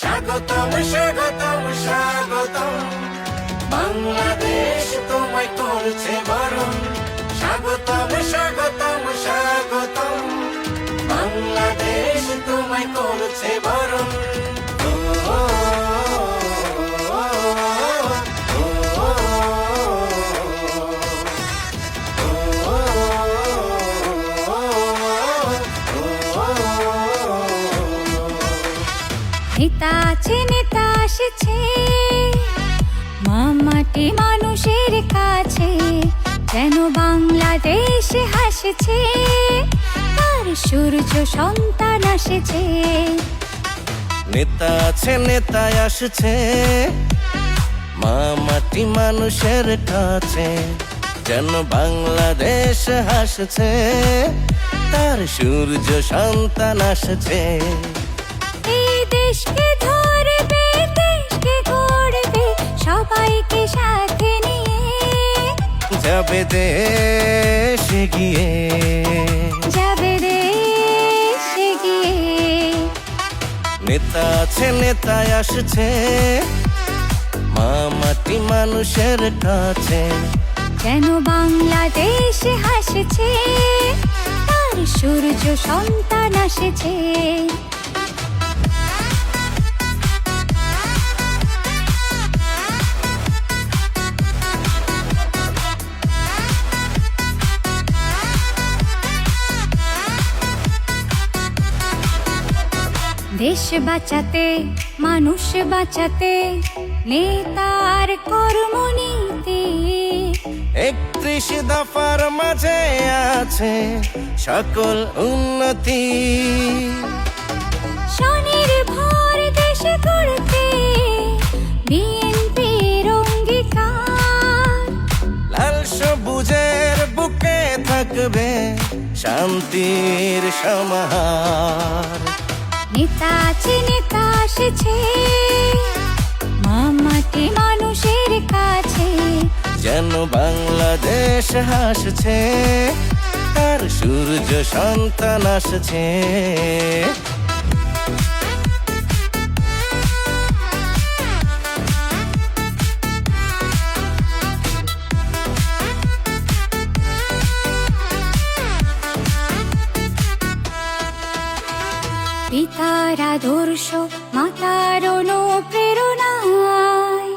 স্বাগতম স্বাগতম স্বাগতম। বাংলাদেশ তোমায় করছে বরণ। স্বাগতম স্বাগতম স্বাগতম। বাংলাদেশ তোমায় করছে বরণ। নেতা আছে, নেতা আসছে। মামাটি মানুষের কাছে, যেন বাংলাদেশ হাসছে। তার সূর্য সন্তান আসছে। নেতা আছে নেতায় আসছে। মা মাটি মানুষের কাছে, যেন বাংলাদেশ হাসছে। তার সূর্য সন্তান আসছে। দেশকে ধরবে দেশকে গড়বে সবাইকে সাথে নিয়ে। যাবে দেশ গিয়ে যাবে দেশ গিয়ে নেতা আছে নেতায় আসছে। মা মাটি মানুষের কাছে। যেন বাংলাদেশ হাসছে? তার সূর্য সন্তান আসছে। দেশ বাঁচাতে মানুষ বাঁচাতে নেতার কর্মনীতি একত্রিশ দফার মাঝে আছে সকল উন্নতি। স্বনির্ভর দেশ করতে বিএনপির অঙ্গীকার। লাল সবুজের বুকে থাকবে শান্তির সমাহার। নেতা আছে নেতা আসছে। মামাটি মানুষের কাছে। যেন বাংলাদেশ হাসছে তার সূর্য সন্তান আসছে। পিতার আদর্শ মাতার অনুপ্রেরণায়।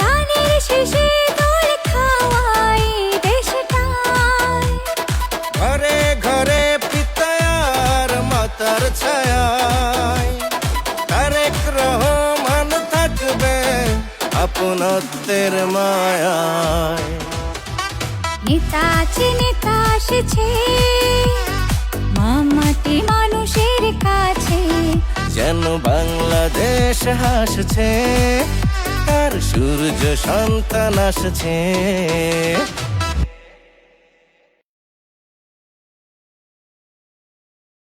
ধানের শেষে খাওয়াই দেশটায়। ঘরে ঘরে পিতায়ার মাতার ছায়ায়। তারেক রহমান থাকবে আপনত্বের মায়ায়। নেতা আছে নেতা আসছে। মামাটি মানুষের কাছে যেন বাংলাদেশ হাসছে আর সূর্য সন্তান আসছে।